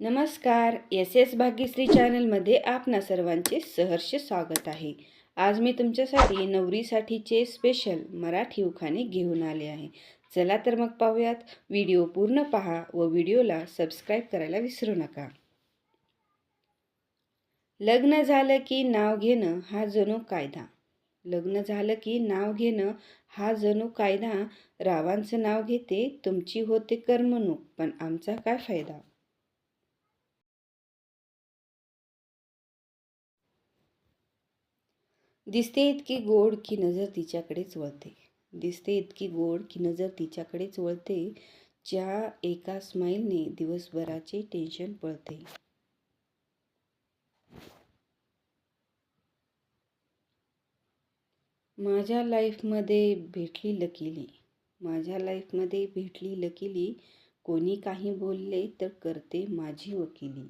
नमस्कार. S S Bhagyashree चॅनलमध्ये आपणा सर्वांचे सहर्ष स्वागत आहे. आज मी तुमच्यासाठी नवरीसाठीचे स्पेशल मराठी उखाणे घेऊन आले आहे. चला तर मग पाहूयात. व्हिडिओ पूर्ण पहा व व्हिडिओला सबस्क्राईब करायला विसरू नका. लग्न झालं की नाव घेणं हा जणू कायदा. लग्न झालं की नाव घेणं हा जणू कायदा. रावांचं नाव घेते तुमची होते करमणूक. पण आमचा काय फायदा? दिसते इतकी गोड की नजर तिच्याकडेच वळते दिसते इतकी गोड की नजर तिच्याकडेच वळते ज्या एका स्माईलने दिवसभराचे टेन्शन पळते. माझ्या लाईफमध्ये भेटली लकीली. माझ्या लाईफमध्ये भेटली लकीली. कोणी काही बोलले तर करते माझी वकिली.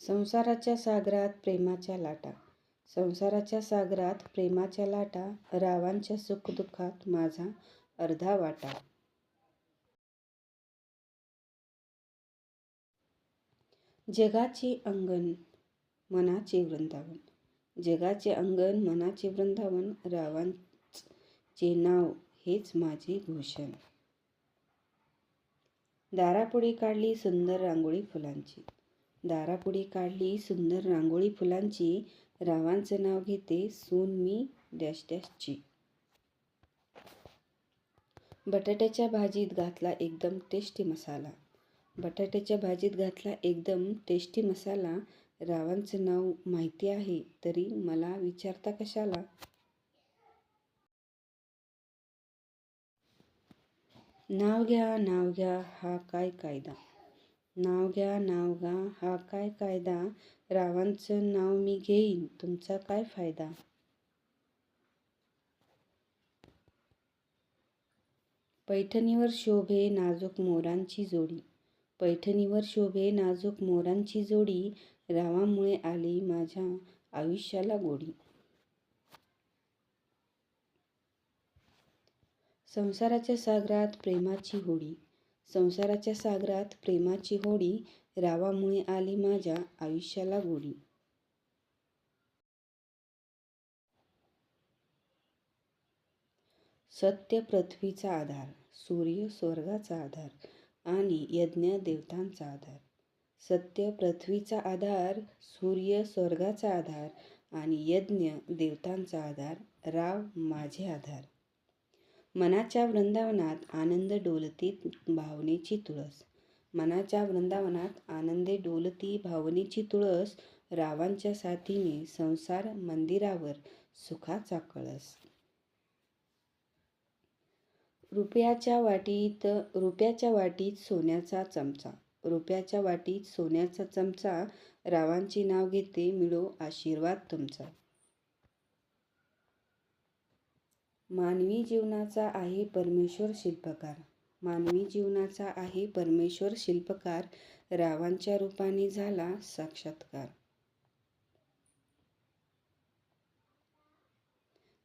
संसाराच्या सागरात प्रेमाच्या लाटा. संसाराच्या सागरात प्रेमाच्या लाटा रावांच्या सुखदुःखात माझा अर्धा वाटा. जगाचे अंगण मनाचे वृंदावन. जगाचे अंगण मनाचे वृंदावन रावांचे नाव हेच माझे भूषण दारापुढे काढली सुंदर रांगोळी फुलांची. दारापुढे काढली सुंदर रांगोळी फुलांची. रावांचं नाव घेते सून मी डॅश डॅशची. बटाट्याच्या भाजीत घातला एकदम टेस्टी मसाला. बटाट्याच्या भाजीत घातला एकदम टेस्टी मसाला. रावांचं नाव माहिती आहे तरी मला विचारता कशाला? नाव घ्या नाव घ्या हा काय कायदा? नाव घ्या नाव घ्या हा काय कायदा? रावांचं नाव मी घेईन. तुमचा काय फायदा? पैठणीवर शोभे नाजूक मोरांची जोडी. पैठणीवर शोभे नाजूक मोरांची जोडी रावामुळे आली माझ्या आयुष्याला गोडी. संसाराच्या सागरात प्रेमाची होडी. संसाराच्या सागरात प्रेमाची होडी रावामुळे आली माझ्या आयुष्याला गोडी. सत्य पृथ्वीचा आधार सूर्य स्वर्गाचा आधार आणि यज्ञ देवतांचा आधार. सत्य पृथ्वीचा आधार सूर्य स्वर्गाचा आधार आणि यज्ञ देवतांचा आधार राव माझे आधार. मनाच्या वृंदावनात आनंद डोलती भावनेची तुळस. मनाच्या वृंदावनात आनंदे डोलती भावनेची तुळस. रावांच्या साथीने संसार मंदिरावर सुखाचा कळस. रुपयाच्या वाटीत रुपयाच्या वाटीत सोन्याचा चमचा. रुपयाच्या वाटीत सोन्याचा चमचा. रावांचे नाव घेते मिळो आशीर्वाद तुमचा. मानवी जीवनाचा आहे परमेश्वर शिल्पकार. मानवी जीवनाचा आहे परमेश्वर शिल्पकार रावांच्या रूपाने झाला साक्षात्कार.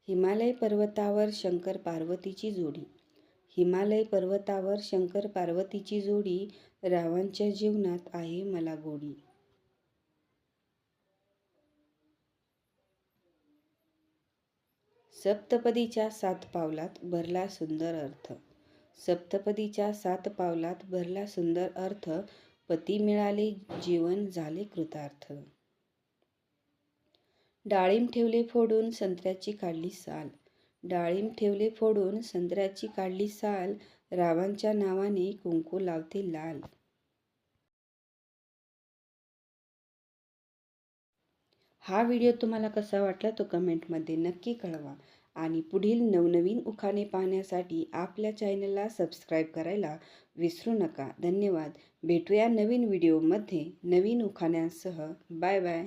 हिमालय पर्वतावर शंकर पार्वतीची जोडी. हिमालय पर्वतावर शंकर पार्वतीची जोडी रावांच्या जीवनात आहे मला गोडी. सप्तपदीच्या सात पावलात भरला सुंदर अर्थ. सप्तपदीच्या सात पावलात भरला सुंदर अर्थ पती मिळाले जीवन झाले कृतार्थ. डाळिंब ठेवले फोडून संत्र्याची काढली साल. डाळिंब ठेवले फोडून संत्र्याची काढली साल रावांच्या नावाने कुंकू लावते लाल. हा व्हिडिओ तुम्हाला कसा वाटला तो कमेंटमध्ये नक्की कळवा. आणि पुढील नवनवीन उखाणे पाहण्यासाठी आपल्या चॅनलला सबस्क्राईब करायला विसरू नका. धन्यवाद. भेटूया नवीन व्हिडिओमध्ये नवीन उखाण्यांसह. Bye bye.